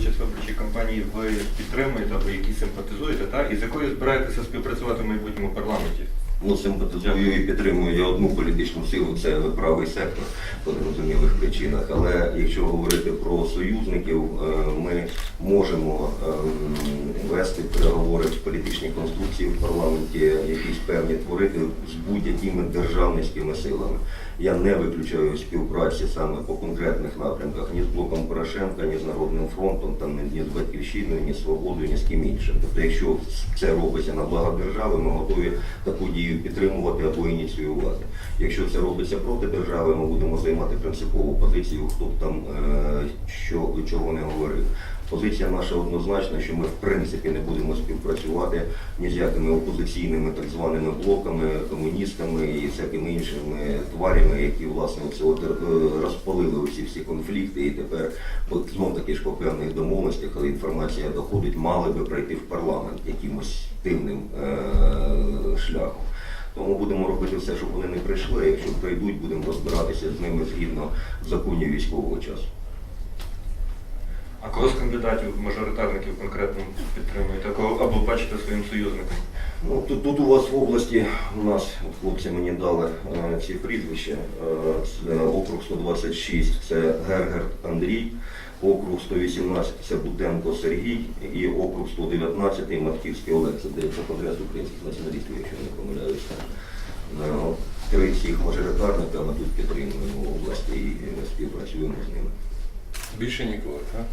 участь в виборчій кампанії, ви підтримуєте або які симпатизуєте, та? і з якою збираєтеся співпрацювати в майбутньому парламенті? Ну, симпатизую і підтримую я одну політичну силу, це правий сектор по зрозумілих причинах. Але якщо говорити про союзників, е, ми можемо ем, вести переговори в політичній конструкції в парламенті, якісь певні творити з будь-якими державницькими силами. Я не виключаю співпраці саме по конкретних напрямках ні з блоком Порошенка, ні з Народним фронтом, там ні з батьківщиною, ні з свободою, ні з ким іншим. Тобто, якщо це робиться на благо держави, ми готові таку дію підтримувати або ініціювати. Якщо це робиться проти держави, ми будемо займати принципову позицію, хто б там е, що чого не говорив. Позиція наша однозначна, що ми в принципі не будемо співпрацювати ні з якими опозиційними так званими блоками, комуністами і всякими іншими тварями, які власне от, е, розпалили ці всі конфлікти, і тепер знов таки ж по певних домовленостях, коли інформація доходить, мали би пройти в парламент якимось дивним е- шляхом. Тому будемо робити все, щоб вони не прийшли. Якщо прийдуть, будемо розбиратися з ними згідно законів військового часу. А кого з кандидатів, мажоритарників конкретно підтримуєте, а кого або бачите своїм союзником? Ну, тут, тут у вас в області, у нас от хлопці мені дали е, ці прізвища. Е, це округ 126 це Гергерт Андрій, округ 118 це Бутенко Сергій і округ 119 Матківський Олег. Це здається конгрес українських націоналістів, якщо я не помиляюся. Е, Три цих мажоритарника ми тут підтримуємо в області і е, співпрацюємо з ними. Більше ніколи, так?